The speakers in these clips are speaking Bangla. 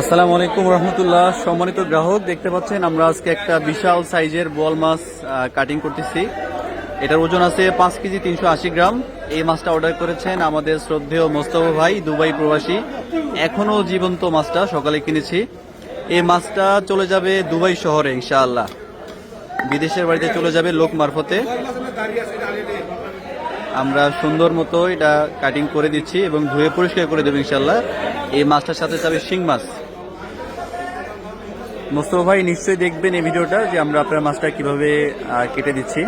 আসসালামু আলাইকুম রহমতুল্লাহ। সম্মানিত গ্রাহক, দেখতে পাচ্ছেন আমরা আজকে একটা বিশাল সাইজের বল মাছ কাটিং করতেছি। এটার ওজন আছে পাঁচ কেজি তিনশো আশি গ্রাম। এই মাছটা অর্ডার করেছেন আমাদের শ্রদ্ধেয় মোস্তফা ভাই, দুবাই প্রবাসী। এখনও জীবন্ত মাছটা সকালে কিনেছি। এই মাছটা চলে যাবে দুবাই শহরে, ইনশাআল্লাহ। বিদেশের বাড়িতে চলে যাবে লোক মারফতে। আমরা সুন্দর মতো এটা কাটিং করে দিচ্ছি এবং ধুয়ে পরিষ্কার করে দেবো ইনশাল্লাহ এই মাছটার সাথে যাবে শিং মাছ। মোস্তফা ভাই নিশ্চয়ই দেখবেন এই ভিডিওটা যে আমরা আপনার মাছটা কীভাবে কেটে দিচ্ছি।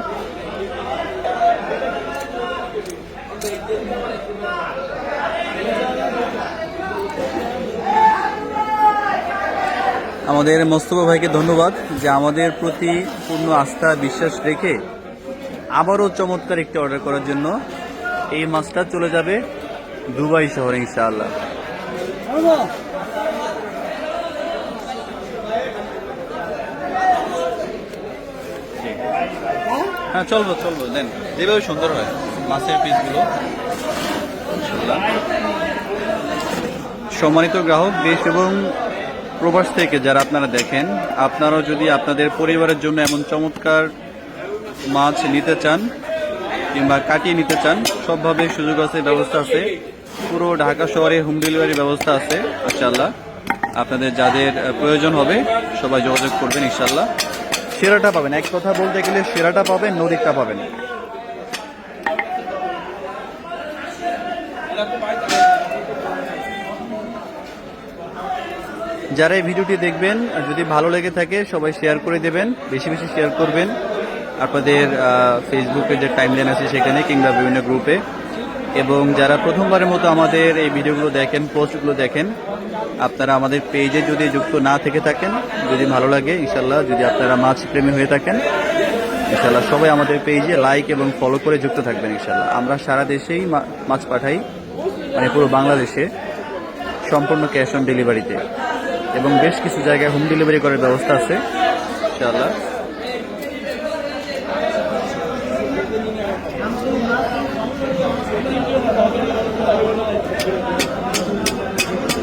আমাদের মোস্তফা ভাইকে ধন্যবাদ যে আমাদের প্রতি পূর্ণ আস্থা, বিশ্বাস রেখে আবারও চমৎকার একটি অর্ডার করার জন্য এই মাছটা চলে যাবে দুবাই শহরে, ইনশাআল্লাহ। হ্যাঁ চলবো চলবো। দেন, যেভাবে সুন্দর হয় মাছের পিসগুলো। সম্মানিত গ্রাহক, দেশ এবং প্রবাস থেকে যারা আপনারা দেখেন, আপনারাও যদি আপনাদের পরিবারের জন্য এমন চমৎকার মাছ নিতে চান কিংবা কাটিয়ে নিতে চান, সবভাবে সুযোগ আছে, ব্যবস্থা আছে। পুরো ঢাকা শহরে হোম ডেলিভারি ব্যবস্থা আছে ইনশাল্লাহ আপনাদের যাদের প্রয়োজন হবে, সবাই যোগাযোগ করবেন ইনশাল্লাহ সেরাটা পাবেন। এক কথা বলতে গেলে সেরাটা পাবেন, নদীরটা পাবেন। যারা এই ভিডিওটি দেখবেন যদি ভালো লেগে থাকে, সবাই শেয়ার করে দেবেন, বেশি বেশি শেয়ার করবেন। আপনাদের ফেসবুকে যে টাইমলাইন আছে সেখানে কিংবা বিভিন্ন গ্রুপে এবং যারা প্রথমবারের মতো আমাদের এই ভিডিওগুলো দেখেন, পোস্টগুলো দেখেন, আপনারা আমাদের পেজে যদি যুক্ত না থেকে থাকেন, যদি ভালো লাগে ইনশাল্লাহ যদি আপনারা মাছ প্রেমী হয়ে থাকেন ইনশাল্লাহ সবাই আমাদের পেজে লাইক এবং ফলো করে যুক্ত থাকবেন ইনশাল্লাহ আমরা সারা দেশেই মাছ পাঠাই মানে পুরো বাংলাদেশে, সম্পূর্ণ ক্যাশ অন ডেলিভারিতে এবং বেশ কিছু জায়গায় হোম ডেলিভারি করার ব্যবস্থা আছে ইনশাআল্লাহ।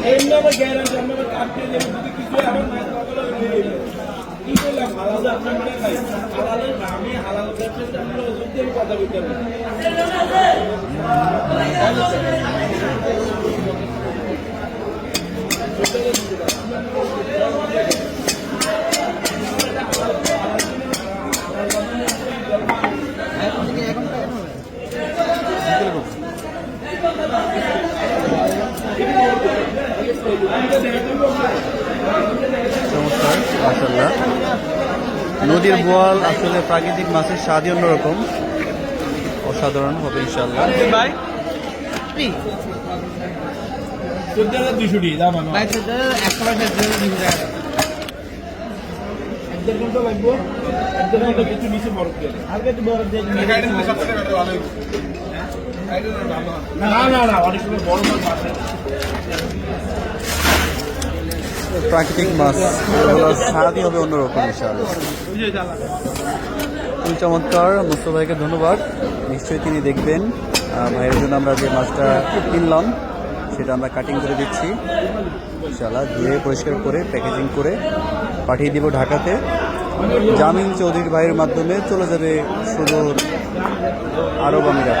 এমনি মাসাল্লাহ নদীর বোয়াল আসলে প্রাকৃতিক মাছের স্বাদই অন্যরকম অসাধারণ হবে ইনশাল্লাহ দিয়ে না না না অনেক সময় বড় মাছ আছে প্রাকৃতিক মাছ। এগুলোর স্বাদই হবে অন্যরকম খুবই চমৎকার। মুস্তফা ভাইকে ধন্যবাদ। নিশ্চয়ই তিনি দেখবেন। ভাইয়ের জন্য আমরা যে মাছটা কিনলাম, সেটা আমরা কাটিং করে দিচ্ছি। ইনশাল্লাহ ধুয়ে পরিষ্কার করে প্যাকেজিং করে পাঠিয়ে দিব ঢাকাতে। জামিল চৌধুরীর ভাইয়ের মাধ্যমে চলে যাবে সুদূর আরব আমিরাত।